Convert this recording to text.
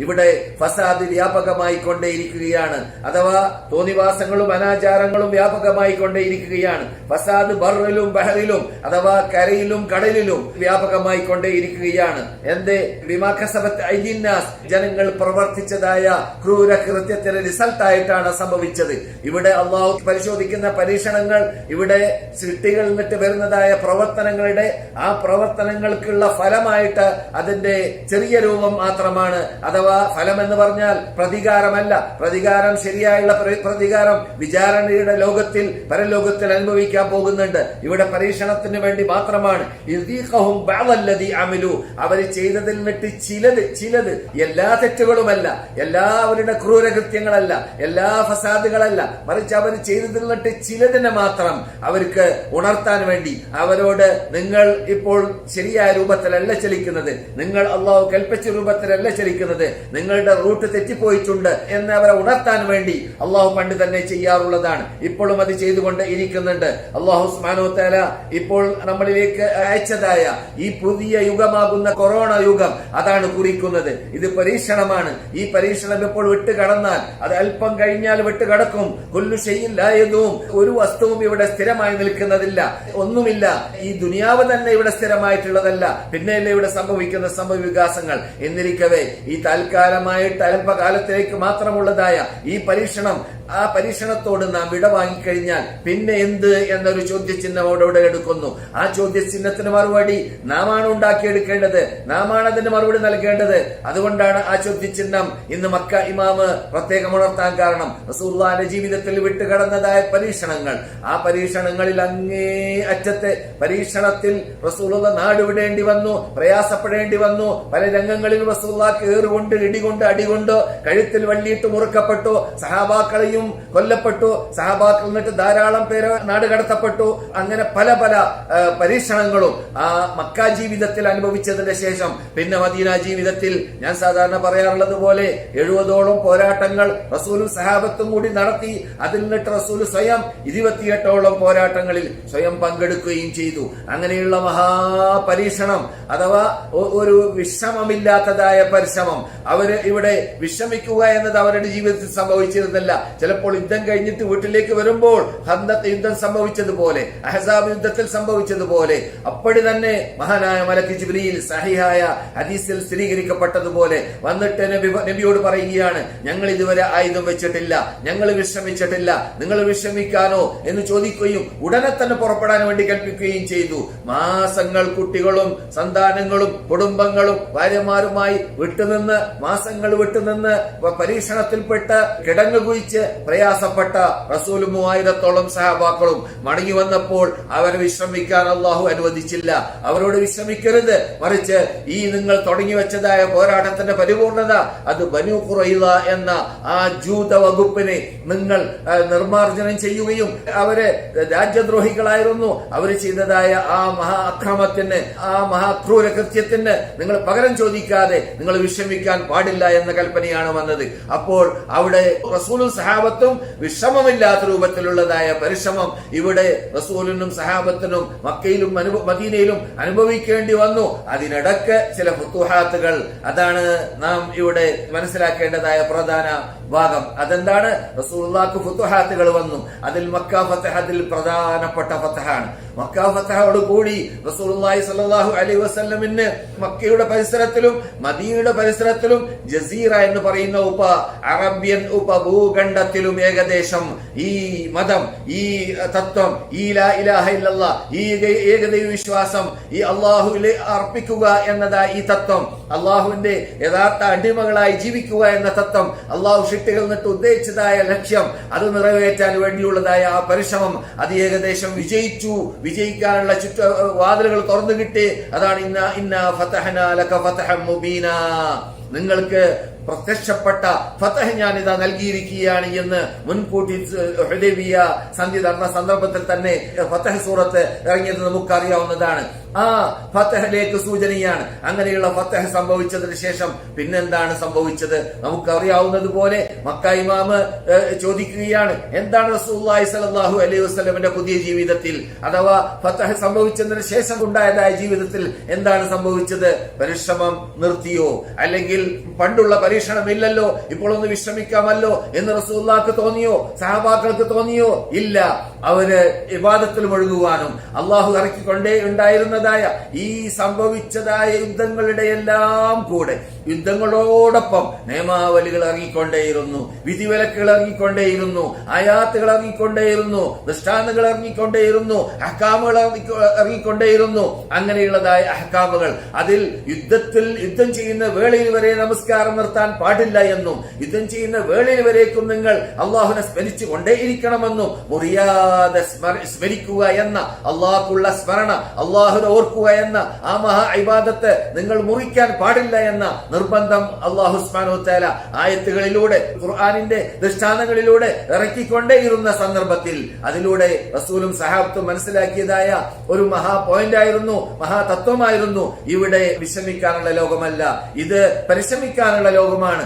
ഇവിടെ ഫസാദ് വ്യാപകമായി കൊണ്ടേയിരിക്കുകയാണ്. അഥവാ തോന്നിവാസങ്ങളും അനാചാരങ്ങളും വ്യാപകമായി കൊണ്ടേയിരിക്കുകയാണ്. ഫസാദ് ബറിലും ബഹറിലും അഥവാ കരയിലും കടലിലും വ്യാപകമായി കൊണ്ടേയിരിക്കുകയാണ്. എന്റെ വിമാഖസബത്ത് ഐജിന്നാസ് ജനങ്ങൾ പ്രവർത്തിച്ചതായ ക്രൂര കൃത്യത്തിന് റിസൾട്ട് ആയിട്ടാണ് സംഭവിച്ചത്. ഇവിടെ അള്ളാഹു പരിശോധിക്കുന്ന പരീക്ഷണങ്ങൾ ഇവിടെ സൃഷ്ടികളിൽ നിന്നിട്ട് വരുന്നതായ പ്രവർത്തനങ്ങളുടെ ആ പ്രവർത്തനങ്ങൾക്കുള്ള ഫലമായിട്ട് അതിന്റെ ചെറിയ രൂപം മാത്രമാണ്. അഥവാ ഫലം എന്ന് പറഞ്ഞാൽ പ്രതികാരമല്ല. പ്രതികാരം ശരിയായുള്ള പ്ര- പ്രതികാരം വിചാരണയുടെ ലോകത്തിൽ പരലോകത്തിൽ അനുഭവിക്കാൻ പോകുന്നുണ്ട്. ഇവിടെ പരീക്ഷണത്തിന് വേണ്ടി മാത്രമാണ്. അവർ ചെയ്തതിൽ നിന്നിട്ട് ചിലത് ചിലത് എല്ലാ തെറ്റുകളുമല്ല. എല്ലാവരുടെ ക്രൂരകൃത്യങ്ങളല്ല. എല്ലാ ഫസാദുകളല്ല. മറിച്ച് അവർ ചെയ്തതിൽ നിന്നിട്ട് ചിലതിനെ മാത്രം അവർക്ക് ഉണർത്താൻ വേണ്ടി. അവരോട് നിങ്ങൾ ഇപ്പോൾ ശരിയായ രൂപത്തിലല്ല ചലിക്കുന്നത്. നിങ്ങൾ അള്ളാഹു കൽപ്പിച്ച രൂപത്തിലല്ല ചലിക്കുന്നത്. നിങ്ങളുടെ റൂട്ട് തെറ്റിപ്പോയിട്ടുണ്ട് എന്ന് അവരെ ഉണർത്താൻ വേണ്ടി അള്ളാഹു പണ്ട് തന്നെ ചെയ്യാറുള്ളതാണ്. ഇപ്പോഴും അത് ചെയ്തുകൊണ്ട് ഇരിക്കുന്നുണ്ട്. അള്ളാഹു ഉസ്മാനോ തല ഇപ്പോൾ നമ്മളിലേക്ക് അയച്ചതായ ഈ പുതിയ യുഗമാകുന്ന കൊറോണ യുഗം അതാണ് കുറിക്കുന്നത്. ഇത് പരീക്ഷണമാണ്. ഈ പരീക്ഷണം ഇപ്പോൾ വിട്ട് കടന്നാൽ അത് അല്പം കഴിഞ്ഞാൽ വിട്ട് കടക്കും. കൊല്ലു ചെയ്യില്ലായതും ഒരു വസ്തുവും ഇവിടെ സ്ഥിരമായി നിൽക്കുന്നതില്ല. ഒന്നുമില്ല. ഈ ദുനിയാവ് തന്നെ ഇവിടെ സ്ഥിരമായിട്ടുള്ളതല്ല. പിന്നെയല്ലേ ഇവിടെ സംഭവിക്കുന്ന സംഭവ വികാസങ്ങൾ എന്നിരിക്കവേ ഈ താൽക്കാലമായിട്ട് അല്പകാലത്തിലേക്ക് മാത്രമുള്ളതായ ഈ പരീക്ഷണം ആ പരീക്ഷണത്തോട് നാം വിട വാങ്ങിക്കഴിഞ്ഞാൽ പിന്നെ എന്ത് എന്നൊരു ചോദ്യചിഹ്നം അവിടെ എടുക്കുന്നു. ആ ചോദ്യചിഹ്നത്തിന് മറുപടി നാമാണ് ഉണ്ടാക്കിയെടുക്കേണ്ടത് നാമാണ് അതിന് മറുപടി നൽകേണ്ടത്. അതുകൊണ്ടാണ് ആ ചോദ്യചിഹ്നം ഇന്ന് മക്ക ഇമാമ് പ്രത്യേകം ഉണർത്താൻ കാരണം. റസൂള്ളാന്റെ ജീവിതത്തിൽ വിട്ടുകടന്നതായ പരീക്ഷണങ്ങൾ. ആ പരീക്ഷണങ്ങളിൽ അങ്ങേ അറ്റത്തെ പരീക്ഷണത്തിൽ റസൂലുള്ള നാട് വിടേണ്ടി വന്നു പ്രയാസപ്പെടേണ്ടി വന്നു. പല രംഗങ്ങളിൽ റസൂള്ളാക്ക് ഏറുകൊണ്ട് ഇടികൊണ്ട് അടികൊണ്ട് കഴുത്തിൽ വള്ളിയിട്ട് മുറുക്കപ്പെട്ടു. സഹാബാക്കളെയും കൊല്ലപ്പെട്ടു. സഹാബാക്കൾ എന്നിട്ട് ധാരാളം പേര് നാട് കടത്തപ്പെട്ടു. അങ്ങനെ പല പല പരീക്ഷണങ്ങളും ആ മക്ക ജീവിതത്തിൽ അനുഭവിച്ചതിന്റെ ശേഷം. പിന്നെ മദീന ജീവിതത്തിൽ ഞാൻ സാധാരണ പറയാറുള്ളത് പോലെ എഴുപതോളം പോരാട്ടങ്ങൾ റസൂലും സഹാബത്തും കൂടി നടത്തി. അതിൽ നിന്നിട്ട് റസൂൽ സ്വയം ഇരുപത്തിയെട്ടോളം പോരാട്ടങ്ങളിൽ സ്വയം പങ്കെടുക്കുകയും ചെയ്തു. അങ്ങനെയുള്ള മഹാപരീക്ഷണം അഥവാ ഒരു വിഷമമില്ലാത്തതായ പരിശ്രമം അവർ ഇവിടെ വിഷമിക്കുക എന്നത് അവരുടെ ജീവിതത്തിൽ സംഭവിച്ചിരുന്നില്ല ചിലപ്പോൾ യുദ്ധം കഴിഞ്ഞിട്ട് വീട്ടിലേക്ക് വരുമ്പോൾ ഹന്തത്ത് യുദ്ധം സംഭവിച്ചതുപോലെ അഹസാബ് യുദ്ധത്തിൽ സംഭവിച്ചതുപോലെ അപ്പടി തന്നെ മഹാനായ മലക്ക് ജിബ്രിയിൽ സഹിഹായ ഹദീസിൽ സ്ഥിരീകരിക്കപ്പെട്ടതുപോലെ വന്നിട്ട് നബി നബിയോട് പറയുകയാണ് ഞങ്ങൾ ഇതുവരെ ആയുധം വെച്ചിട്ടില്ല ഞങ്ങൾ വിശ്രമിച്ചിട്ടില്ല നിങ്ങൾ വിശ്രമിക്കാനോ? എന്ന് ചോദിക്കുകയും ഉടനെ തന്നെ പുറപ്പെടാൻ വേണ്ടി കൽപ്പിക്കുകയും ചെയ്തു. മാസങ്ങൾ കുട്ടികളും സന്താനങ്ങളും കുടുംബങ്ങളും ഭാര്യമാരുമായി വിട്ടുനിന്ന് മാസങ്ങൾ വിട്ടുനിന്ന് പരീക്ഷണത്തിൽപ്പെട്ട് കിടങ്ങു കുഴിച്ച് പ്രയാസപ്പെട്ട റസൂൽ മൂവായിരത്തോളം സഹാബാക്കളും മടങ്ങി വന്നപ്പോൾ അവരെ വിശ്രമിക്കാൻ അള്ളാഹു അനുവദിച്ചില്ല. അവരോട് വിശ്രമിക്കരുത്. മറിച്ച് ഈ നിങ്ങൾ തുടങ്ങി വെച്ചതായ പോരാട്ടത്തിന്റെ പരിപൂർണത അത് ബനു ഖുറൈള എന്ന ആ ജൂത വകുപ്പിനെ നിങ്ങൾ നിർമ്മാർജനം ചെയ്യുകയും അവരെ രാജ്യദ്രോഹികളായിരുന്നു. അവർ ചെയ്തതായ ആ മഹാ അക്രമത്തിന് ആ മഹാക്രൂര കൃത്യത്തിന് നിങ്ങൾ പകരം ചോദിക്കാതെ നിങ്ങൾ പാടില്ല എന്ന കൽപ്പനയാണ് വന്നത്. അപ്പോൾ അവിടെ റസൂലും സഹാബത്തും വിഷമമില്ലാത്ത രൂപത്തിലുള്ളതായ പരിശ്രമം ഇവിടെ റസൂലിനും സഹാബത്തിനും മക്കയിലും മദീനയിലും അനുഭവിക്കേണ്ടി വന്നു. അതിനിടക്ക് ചില ഫുത്തുഹാത്തുകൾ. അതാണ് നാം ഇവിടെ മനസ്സിലാക്കേണ്ടതായ പ്രധാന ഭാഗം. അതെന്താണ്? റസൂലുള്ളാഹ്ക്ക് ഫുത്തുഹാത്തുകൾ വന്നു. അതിൽ മക്ക ഫത്തഹത്തിൽ പ്രധാനപ്പെട്ട ഫത്തഹാണ്. മക്ക ഫത്തഹോട് കൂടി റസൂലുള്ളാഹി സല്ലല്ലാഹു അലൈഹി വസല്ലമിന് മക്കയുടെ പരിസരത്തിലും മദീനയുടെ പരിസരത്തിലും ജസീറ എന്ന് പറയുന്ന ഉപ അറബ്യൻ ഉപഭൂഖണ്ഡത്തിലും ഏകദേശം ഈ മതം ഈ തത്വം ഈ ലാ ഇലാഹ ഇല്ലല്ലാ ഈ ഏക- ഏകദൈവ വിശ്വാസം ഈ അള്ളാഹുവിലെ അർപ്പിക്കുക എന്നതാ ഈ തത്വം. അള്ളാഹുവിന്റെ യഥാർത്ഥ അടിമകളായി ജീവിക്കുക എന്ന തത്വം അള്ളാഹു ഷിട്ടുകൾ നിട്ട് ഉദ്ദേശിച്ചതായ ലക്ഷ്യം അത് നിറവേറ്റാൻ വേണ്ടിയുള്ളതായ ആ പരിശ്രമം അത് ഏകദേശം വിജയിച്ചു. വിജയിക്കാനുള്ള ചുറ്റ വാതിലുകൾ തുറന്നു കിട്ടി. അതാണ് ഇന്ന ഇന്ന ഫതഹന ലക ഫതഹം മുബീന. നിങ്ങൾക്ക് പ്രത്യക്ഷപ്പെട്ട ഫതഹ് ഞാൻ ഇതാ നൽകിയിരിക്കുകയാണ് എന്ന് മുൻകൂട്ടി ഹുദൈബിയ സന്ധി നടന്ന സന്ദർഭത്തിൽ തന്നെ ഫതഹ് സൂറത്ത് ഇറങ്ങിയത് നമുക്കറിയാവുന്നതാണ്. ആ ഫത്തഹിലേക്ക് സൂചനയാണ്. അങ്ങനെയുള്ള ഫത്തഹ് സംഭവിച്ചതിന് ശേഷം പിന്നെന്താണ് സംഭവിച്ചത്? നമുക്കറിയാവുന്നത് പോലെ മക്ക ഇമാമ് ചോദിക്കുകയാണ് എന്താണ് റസൂലുള്ളാഹി സ്വല്ലല്ലാഹു അലൈഹി വസ്ലമിന്റെ പുതിയ ജീവിതത്തിൽ? അഥവാ ഫത്തഹ് സംഭവിച്ചതിന് ശേഷം ഉണ്ടായതായ ജീവിതത്തിൽ എന്താണ് സംഭവിച്ചത്? പരിശ്രമം നിർത്തിയോ? അല്ലെങ്കിൽ പണ്ടുള്ള പരീക്ഷണം ഇല്ലല്ലോ? ഇപ്പോൾ ഒന്ന് വിശ്രമിക്കാമല്ലോ എന്ന് റസൂല്ലാക്ക് തോന്നിയോ? സഹാബാക്കൾക്ക് തോന്നിയോ? ഇല്ല. അവർ വിവാദത്തിൽ മുഴുകുവാനും അള്ളാഹു ഇറക്കിക്കൊണ്ടേ ഉണ്ടായിരുന്നതായ ഈ സംഭവിച്ചതായ യുദ്ധങ്ങളുടെ എല്ലാം കൂടെ യുദ്ധങ്ങളോടൊപ്പം നിയമാവലികൾ ഇറങ്ങിക്കൊണ്ടേയിരുന്നു വിധിവിലക്കുകൾ ഇറങ്ങിക്കൊണ്ടേയിരുന്നു ആയാത്തുകൾ ഇറങ്ങിക്കൊണ്ടേയിരുന്നു ദൃഷ്ടാന്തങ്ങൾ ഇറങ്ങിക്കൊണ്ടേയിരുന്നു അഹ്കാമുകൾ ഇറങ്ങിക്കൊ- ഇറങ്ങിക്കൊണ്ടേയിരുന്നു. അങ്ങനെയുള്ളതായ അഹ്കാമുകൾ അതിൽ യുദ്ധത്തിൽ യുദ്ധം ചെയ്യുന്ന വേളയിൽ വരെ നമസ്കാരം നിർത്താൻ പാടില്ല എന്നും യുദ്ധം ചെയ്യുന്ന വേളയിൽ വരേക്കും നിങ്ങൾ അള്ളാഹുനെ സ്മരിച്ചു കൊണ്ടേയിരിക്കണമെന്നും മുറിയാതെ സ്മര- സ്മരിക്കുക എന്ന അള്ളാഹുള്ള സ്മരണ അള്ളാഹുനെ ഓർക്കുക എന്ന ആ മഹാ ഇബാദത്ത് നിങ്ങൾ മുറിക്കാൻ പാടില്ല എന്ന നിർബന്ധം അള്ളാഹുസ്മാനോ തേല ആയത്തുകളിലൂടെ ഖുർആാനിന്റെ ദൃഷ്ടാന്തങ്ങളിലൂടെ ഇറക്കിക്കൊണ്ടേയിരുന്ന സന്ദർഭത്തിൽ അതിലൂടെ റസൂലും സഹാബത്തും മനസ്സിലാക്കിയതായ ഒരു മഹാ പോയിന്റ് ആയിരുന്നു മഹാ തത്വമായിരുന്നു. ഇവിടെ വിശ്രമിക്കാനുള്ള ലോകമല്ല ഇത് പരിശ്രമിക്കാനുള്ള ലോകമാണ്.